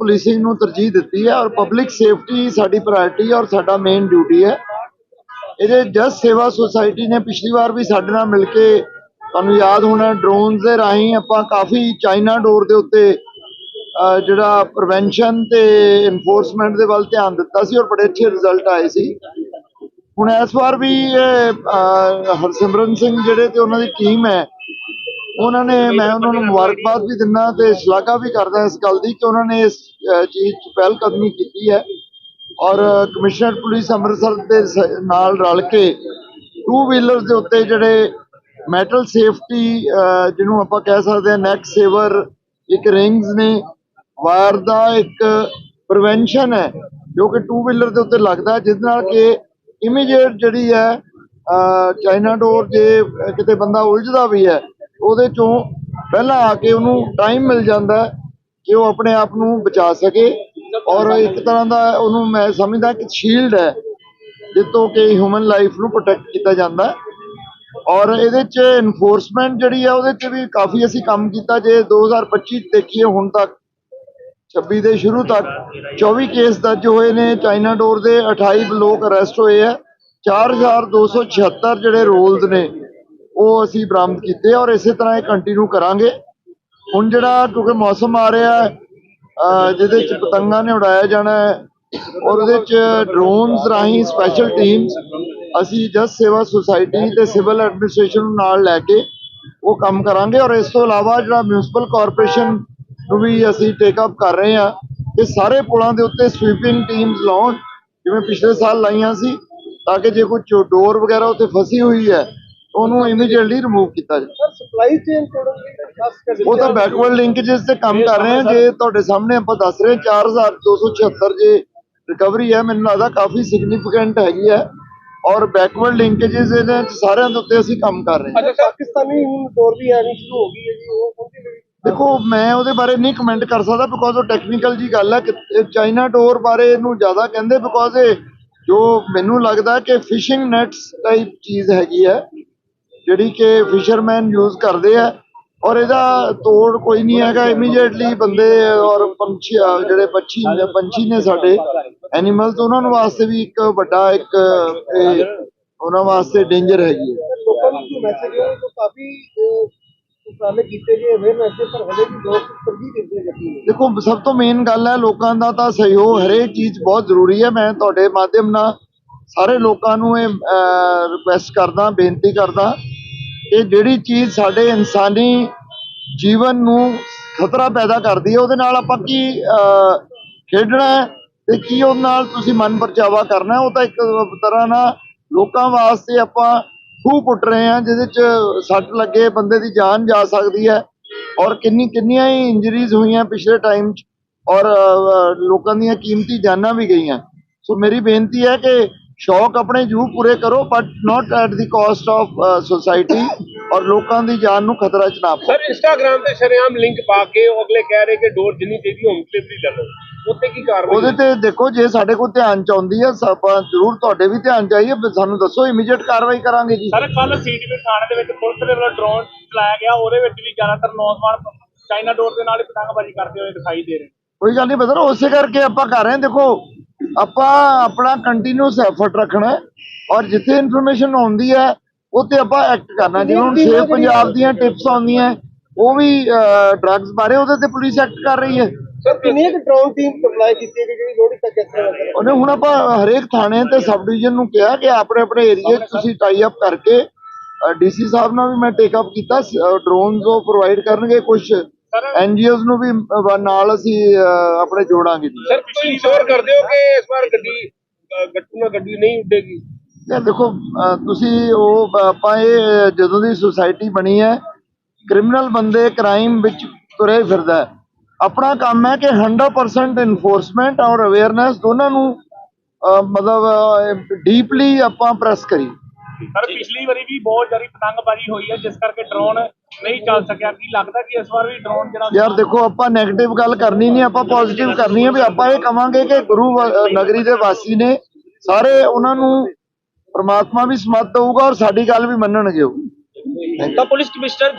Policing ਨੂੰ ਤਰਜੀਹ ਦਿੱਤੀ ਹੈ ਔਰ ਪਬਲਿਕ ਸੇਫਟੀ ਸਾਡੀ ਪ੍ਰਾਇੋਰਟੀ ਔਰ ਸਾਡਾ ਮੇਨ ਡਿਊਟੀ ਹੈ। ਇਹਦੇ ਜਸ ਸੇਵਾ ਸੁਸਾਇਟੀ ਨੇ ਪਿਛਲੀ ਵਾਰ ਵੀ ਸਾਡੇ ਨਾਲ ਮਿਲ ਕੇ ਤੁਹਾਨੂੰ ਯਾਦ ਹੋਣਾ ਡਰੋਨਸ ਦੇ ਰਾਹੀਂ ਆਪਾਂ ਕਾਫੀ ਚਾਈਨਾ ਡੋਰ ਦੇ ਉੱਤੇ ਜਿਹੜਾ ਪ੍ਰੀਵੈਂਸ਼ਨ ਤੇ ਇਨਫੋਰਸਮੈਂਟ ਦੇ ਵੱਲ ਧਿਆਨ ਦਿੱਤਾ ਸੀ ਔਰ ਬੜੇ ਅੱਛੇ ਰਿਜ਼ਲਟ ਆਏ ਸੀ। ਹੁਣ ਇਸ ਵਾਰ ਵੀ ਹਰਸਿਮਰਨ ਸਿੰਘ ਜਿਹੜੇ ਤੇ ਉਹਨਾਂ ਦੀ ਟੀਮ ਹੈ ਉਹਨਾਂ ਨੇ ਮੈਂ ਉਹਨਾਂ ਨੂੰ ਮੁਬਾਰਕਬਾਦ ਵੀ ਦਿੰਦਾ ਤੇ ਸ਼ਲਾਘਾ ਵੀ ਕਰਦਾ ਇਸ ਗੱਲ ਦੀ ਕਿ ਉਹਨਾਂ ਨੇ ਇਸ ਚੀਜ਼ 'ਚ ਪਹਿਲ ਕਦਮੀ ਕੀਤੀ ਹੈ। ਔਰ ਕਮਿਸ਼ਨਰ ਪੁਲਿਸ ਅੰਮ੍ਰਿਤਸਰ ਦੇ ਨਾਲ ਰਲ ਕੇ ਟੂ ਵੀਲਰ ਦੇ ਉੱਤੇ ਜਿਹੜੇ ਮੈਟਲ ਸੇਫਟੀ ਜਿਹਨੂੰ ਆਪਾਂ ਕਹਿ ਸਕਦੇ ਹਾਂ ਨੈਕ ਸੇਵਰ ਇੱਕ ਰਿੰਗਸ ਨੇ ਵਾਇਰ ਦਾ ਇੱਕ ਪ੍ਰੀਵੈਂਸ਼ਨ ਹੈ ਜੋ ਕਿ ਟੂ ਵੀਲਰ ਦੇ ਉੱਤੇ ਲੱਗਦਾ ਹੈ, ਜਿਸ ਨਾਲ ਕਿ ਇਮੀਡੀਏਟ ਜਿਹੜੀ ਹੈ ਚਾਈਨਾ ਡੋਰ ਜੇ ਕਿਤੇ ਬੰਦਾ ਉਲਝਦਾ ਵੀ ਹੈ ਉਹਦੇ ਚੋਂ ਪਹਿਲਾਂ ਆ ਕੇ ਉਹਨੂੰ ਟਾਈਮ ਮਿਲ ਜਾਂਦਾ ਕਿ ਉਹ ਆਪਣੇ ਆਪ ਨੂੰ ਬਚਾ ਸਕੇ ਔਰ ਇੱਕ ਤਰ੍ਹਾਂ ਦਾ ਉਹਨੂੰ ਮੈਂ ਸਮਝਦਾ ਕਿ ਸ਼ੀਲਡ ਹੈ, ਜਿੱਤੋਂ ਕਿ ਹਿਊਮਨ ਲਾਈਫ ਨੂੰ ਪ੍ਰੋਟੈਕਟ ਕੀਤਾ ਜਾਂਦਾ ਔਰ ਇਹਦੇ ਚ ਇਨਫੋਰਸਮੈਂਟ ਜਿਹੜੀ ਆ ਉਹਦੇ ਚ ਵੀ ਕਾਫੀ ਅਸੀਂ ਕੰਮ ਕੀਤਾ ਜੇ 2025 ਦੇਖੀਏ ਹੁਣ ਤੱਕ 26 ਦੇ ਸ਼ੁਰੂ ਤੱਕ 24 ਕੇਸ ਦਰਜ ਹੋਏ ਨੇ, ਚਾਈਨਾ ਡੋਰ ਦੇ 28 ਲੋਕ ਅਰੈਸਟ ਹੋਏ ਆ 4276 ਜਿਹੜੇ ਰੋਲਸ ਨੇ ਉਹ ਅਸੀਂ ਬਰਾਮਦ ਕੀਤੇ ਔਰ ਇਸੇ ਤਰ੍ਹਾਂ ਇਹ ਕੰਟੀਨਿਊ ਕਰਾਂਗੇ। ਹੁਣ ਜਿਹੜਾ ਕਿਉਂਕਿ ਮੌਸਮ ਆ ਰਿਹਾ ਹੈ ਜਿਹਦੇ ਚ ਪਤੰਗਾਂ ਨੇ ਉਡਾਇਆ ਜਾਣਾ ਹੈ ਔਰ ਉਹਦੇ ਚ ਡਰੋਨਸ ਰਾਹੀਂ ਸਪੈਸ਼ਲ ਟੀਮਸ ਅਸੀਂ ਜਸ ਸੇਵਾ ਸੁਸਾਇਟੀ ਤੇ ਸਿਵਲ ਐਡਮਿਨਿਸਟ੍ਰੇਸ਼ਨ ਨੂੰ ਨਾਲ ਲੈ ਕੇ ਉਹ ਕੰਮ ਕਰਾਂਗੇ ਔਰ ਇਸ ਤੋਂ ਇਲਾਵਾ ਜਿਹੜਾ ਮਿਊਨਿਸਪਲ ਕਾਰਪੋਰੇਸ਼ਨ ਨੂੰ ਵੀ ਅਸੀਂ ਟੇਕ ਅਪ ਕਰ ਰਹੇ ਹਾਂ ਕਿ ਸਾਰੇ ਪੁਲਾਂ ਦੇ ਉੱਤੇ ਸਵੀਪਿੰਗ ਟੀਮਸ ਲਾਉਣ, ਜਿਵੇਂ ਪਿਛਲੇ ਸਾਲ ਲਾਈਆਂ ਸੀ, ਤਾਂ ਕਿ ਜੇ ਕੋਈ ਡੋਰ ਵਗੈਰਾ ਉੱਤੇ ਫਸੀ ਹੋਈ ਹੈ ਉਹਨੂੰ ਇਮੀਡੀਏਟਲੀ ਰਿਮੂਵ ਕੀਤਾ ਜਾਵੇ ਸਰ ਸਪਲਾਈ ਚੇਨ ਤੋੜਨ ਲਈ ਉਹ ਤਾਂ ਬੈਕਵਰਡ ਲਿੰਕੇजेस ਤੇ ਕੰਮ ਕਰ ਰਹੇ ਆ। ਜੇ ਤੁਹਾਡੇ ਸਾਹਮਣੇ ਆਪਾਂ ਦੱਸ ਰਹੇ 4276 ਜੇ ਰਿਕਵਰੀ ਹੈ ਮੈਨੂੰ ਲੱਗਦਾ ਕਾਫੀ ਸਿਗਨੀਫੀਕੈਂਟ ਹੈਗੀ ਹੈ। ਔਰ ਬੈਕਵਰਡ ਲਿੰਕੇजेस ਇਹਨਾਂ ਸਾਰਿਆਂ ਦੇ ਉੱਤੇ ਅਸੀਂ ਕੰਮ ਕਰ ਰਹੇ ਹਾਂ। ਅੱਛਾ ਪਾਕਿਸਤਾਨੀ ਹੁਣ ਦੌਰ ਵੀ ਆਣੀ ਸ਼ੁਰੂ ਹੋ ਗਈ ਹੈ ਜੀ ਉਹ ਉਹਦੀ ਦੇਖੋ ਮੈਂ ਉਹਦੇ ਬਾਰੇ ਨਹੀਂ ਕਮੈਂਟ ਕਰ ਸਕਦਾ ਬਿਕੋਜ਼ ਉਹ ਟੈਕਨੀਕਲ ਜੀ ਗੱਲ ਹੈ ਚਾਈਨਾ ਡੋਰ ਬਾਰੇ ਇਹਨੂੰ ਜ਼ਿਆਦਾ ਕਹਿੰਦੇ ਬਿਕੋਜ਼ ਜੋ ਮੈਨੂੰ ਲੱਗਦਾ ਕਿ ਫਿਸ਼ਿੰਗ ਨੈਟਸ ਟਾਈਪ ਚੀਜ਼ ਹੈਗੀ ਹੈ। ਜਿਹੜੀ ਕਿ ਫਿਸ਼ਰਮੈਨ ਯੂਜ਼ ਕਰਦੇ ਆ ਔਰ ਇਹਦਾ ਤੋੜ ਕੋਈ ਨਹੀਂ ਹੈਗਾ ਇਮੀਡੀਏਟਲੀ ਬੰਦੇ ਔਰ ਪੰਛੀ ਜਿਹੜੇ ਪੰਛੀ ਪੰਛੀ ਨੇ ਸਾਡੇ ਐਨੀਮਲਸ ਉਹਨਾਂ ਨੂੰ ਵਾਸਤੇ ਵੀ ਇੱਕ ਵੱਡਾ ਇੱਕ ਉਹਨਾਂ ਵਾਸਤੇ ਡੇਂਜਰ ਹੈਗੀ ਹੈ। ਲੋਕਾਂ ਨੂੰ ਜੋ ਮੈਸੇਜ ਹੈ ਉਹ ਕਾਫੀ ਅਹ, ਉਪਰਾਲੇ ਕੀਤੇ ਗਏ ਅਵੇਅਰਨੈਸ ਦੇ ਪਰ ਹਲੇ ਵੀ ਲੋਕ ਤਰਜੀਹ ਦਿੰਦੇ ਨੇ ਗੱਡੀ ਨੂੰ ਦੇਖੋ ਸਭ ਤੋਂ ਮੇਨ ਗੱਲ ਹੈ ਲੋਕਾਂ ਦਾ ਤਾਂ ਸਹਿਯੋਗ ਹਰੇਕ ਚੀਜ਼ ਬਹੁਤ ਜ਼ਰੂਰੀ ਹੈ। ਮੈਂ ਤੁਹਾਡੇ ਮਾਧਿਅਮ ਨਾਲ ਸਾਰੇ ਲੋਕਾਂ ਨੂੰ ਇਹ ਰਿਕੁਐਸਟ ਕਰਦਾ, ਬੇਨਤੀ ਕਰਦਾ ਕਿ ਜਿਹੜੀ ਚੀਜ਼ ਸਾਡੇ ਇਨਸਾਨੀ ਜੀਵਨ ਨੂੰ ਖਤਰਾ ਪੈਦਾ ਕਰਦੀ ਹੈ, ਉਹਦੇ ਨਾਲ ਆਪਾਂ ਕੀ ਖੇਡਣਾ ਹੈ ਤੇ ਕੀ ਉਹਦੇ ਨਾਲ ਤੁਸੀਂ ਮਨ ਪਰਚਾਵਾ ਕਰਨਾ ਉਹ ਤਾਂ ਇੱਕ ਤਰ੍ਹਾਂ ਨਾਲ ਲੋਕਾਂ ਵਾਸਤੇ ਆਪਾਂ ਖੂਹ ਪੁੱਟ ਰਹੇ ਹਾਂ, ਜਿਹਦੇ ਚ ਸੱਟ ਲੱਗੇ, ਬੰਦੇ ਦੀ ਜਾਨ ਜਾ ਸਕਦੀ ਹੈ ਔਰ ਕਿੰਨੀ, ਕਿੰਨੀਆਂ ਹੀ ਇੰਜਰੀਜ਼ ਹੋਈਆਂ ਪਿਛਲੇ ਟਾਈਮ 'ਚ ਔਰ ਲੋਕਾਂ ਦੀਆਂ ਕੀਮਤੀ ਜਾਨਾਂ ਵੀ ਗਈਆਂ। ਸੋ ਮੇਰੀ ਬੇਨਤੀ ਹੈ ਕਿ ਸ਼ੌਕ ਆਪਣੇ ਜੂ ਪੂਰੇ ਕਰੋ but not at the cost of society ਔਰ ਲੋਕਾਂ ਦੀ ਜਾਨ ਨੂੰ ਖਤਰਾ ਚ ਨਾ ਪਾਓ। ਸਰ ਇੰਸਟਾਗ੍ਰam ਤੇ ਸ਼ਰੇਆਮ ਲਿੰਕ ਪਾ ਕੇ ਉਹ ਅਗਲੇ ਕਹਿ ਰਹੇ ਕਿ ਡੋਰ ਜਿੰਨੀ ਚਾਹੀਦੀ ਹੋਮ ਡਿਲੀਵਰੀ ਲੈ ਲਓ। ਉੱਤੇ ਕੀ ਕਾਰਵਾਈ ਉਹਦੇ ਤੇ ਦੇਖੋ ਜੇ ਸਾਡੇ ਕੋਲ ਧਿਆਨ ਚ ਆਉਂਦੀ ਹੈ ਆਪਾਂ ਜ਼ਰੂਰ ਤੁਹਾਡੇ ਵੀ ਧਿਆਨ ਚ ਆਈਏ ਵੀ ਸਾਨੂੰ ਦੱਸੋ ਇਮੀਡੀਏਟ ਕਾਰਵਾਈ ਕਰਾਂਗੇ ਜੀ। ਸਰ ਕੱਲ ਸੀਟੀਵੀ ਥਾਣੇ ਦੇ ਵਿੱਚ ਪੁਲਿਸ ਦੇ ਵੱਲੋਂ ਡਰੋਨ ਚਲਾਇਆ ਗਿਆ ਉਹਦੇ ਵਿੱਚ ਵੀ ਜ਼ਿਆਦਾਤਰ ਨੌਜਵਾਨ ਚਾਈਨਾ ਡੋਰ ਦੇ ਨਾਲ ਹੀ ਪਤੰਗਬਾਜ਼ੀ ਕਰਦੇ ਹੋਏ ਦਿਖਾਈ ਦੇ ਰਹੇ ਕੋਈ ਗੱਲ ਨਹੀਂ ਬਦਰ ਉਸੇ ਕਰਕੇ ਆਪਾਂ ਕਰ ਰਹੇ ਹਾਂ। ਦੇਖੋ ਆਪਾਂ ਆਪਣਾ ਕੰਟੀਨਿਊਸ ਐਫਰਟ ਰੱਖਣਾ ਔਰ ਜਿੱਥੇ ਇਨਫੋਰਮੇਸ਼ਨ ਆਉਂਦੀ ਹੈ ਉੱਤੇ ਆਪਾਂ ਐਕਟ ਕਰਨਾ ਜਿਵੇਂ ਹੁਣ ਸੇਫ ਪੰਜਾਬ ਦੀਆਂ ਟਿਪਸ ਆਉਂਦੀਆਂ ਉਹ ਵੀ ਡਰੱਗਸ ਬਾਰੇ ਉਹਦੇ ਤੇ ਪੁਲਿਸ ਐਕਟ ਕਰ ਰਹੀ ਹੈ। ਸਰ ਕਿੰਨੀਆਂ ਕਿ ਡਰੋਨ ਟੀਮ ਸਪਲਾਈ ਕੀਤੀ ਗਈ ਜਿਹੜੀ ਲੋਹੜੀ ਤੱਕ ਕਰ ਉਹਨੇ ਹੁਣ ਆਪਾਂ ਹਰੇਕ ਥਾਣੇ ਤੇ ਸਬ ਡਿਵੀਜ਼ਨ ਨੂੰ ਕਿਹਾ ਕਿ ਆਪਣੇ ਆਪਣੇ ਏਰੀਏ 'ਚ ਤੁਸੀਂ ਟਾਈ ਅਪ ਕਰਕੇ ਡੀਸੀ ਸਾਹਿਬ ਨਾਲ ਵੀ ਮੈਂ ਟੇਕ ਅਪ ਕੀਤਾ ਡਰੋਨਸ ਉਹ ਪ੍ਰੋਵਾਈਡ ਕਰਨਗੇ ਕੁਝ ਐਨਜੀਓਜ਼ ਨੂੰ ਵੀ ਅਹ, ਨਾਲ ਅਸੀਂ ਅਹ, ਆਪਣੇ ਜੋੜਾਂਗੇ ਜੀ। ਸਰ ਤੁਸੀਂ ਸ਼ੋਰ ਕਰਦੇ ਹੋ ਕਿ ਇਸ ਵਾਰ ਗੱਡੀ ਅ, ਗੱਟੂ ਨਾਲ ਗੱਡੀ ਨਹੀਂ ਉੱਡੇਗੀ? ਯਾਰ ਦੇਖੋ ਅਹ ਤੁਸੀਂ ਉਹ ਆਪਾਂ ਇਹ ਜਦੋਂ ਦੀ ਸੁਸਾਇਟੀ ਬਣੀ ਹੈ ਕ੍ਰਿਮੀਨਲ ਬੰਦੇ ਕ੍ਰਾਈਮ ਵਿੱਚ ਤੁਰੇ ਫਿਰਦਾ ਹੈ। ਆਪਣਾ ਕੰਮ ਹੈ ਕਿ 100% ਇਨਫੋਰਸਮੈਂਟ ਔਰ ਅਵੇਅਰਨੈਸ ਦੋਨਾਂ ਨੂੰ ਅਹ ਮਤਲਬ ਡੀਪਲੀ ਆਪਾਂ ਪ੍ਰੈਸ ਕਰੀ। ਸਰ ਪਿਛਲੀ ਵਾਰੀ ਵੀ ਬਹੁਤ ਜ਼ਿਆਦਾ ਪਤੰਗਬਾਜ਼ੀ ਹੋਈ ਹੈ ਜਿਸ ਕਰਕੇ ਡਰੋਨ ਨਹੀਂ ਚੱਲ ਸਕਿਆ ਕੀ ਲੱਗਦਾ ਕਿ ਇਸ ਵਾਰ ਵੀ ਡਰੋਨ ਜਿਹੜਾ ਯਾਰ ਦੇਖੋ ਆਪਾਂ 네ਗੇਟਿਵ ਗੱਲ ਕਰਨੀ ਨਹੀਂ ਆਪਾਂ ਪੋਜ਼ਿਟਿਵ ਕਰਨੀ ਹੈ ਵੀ ਆਪਾਂ ਇਹ ਕਵਾਂਗੇ ਕਿ ਗੁਰੂ ਨਗਰੀ ਦੇ ਵਾਸੀ ਨੇ ਸਾਰੇ ਉਹਨਾਂ ਨੂੰ ਪ੍ਰਮਾਤਮਾ ਵੀ ਸਮਤ ਦਊਗਾ ਔਰ ਸਾਡੀ ਗੱਲ ਵੀ ਮੰਨਣਗੇ ਉਹ। ਤਾਂ ਪੁਲਿਸ ਕਮਿਸ਼ਨਰ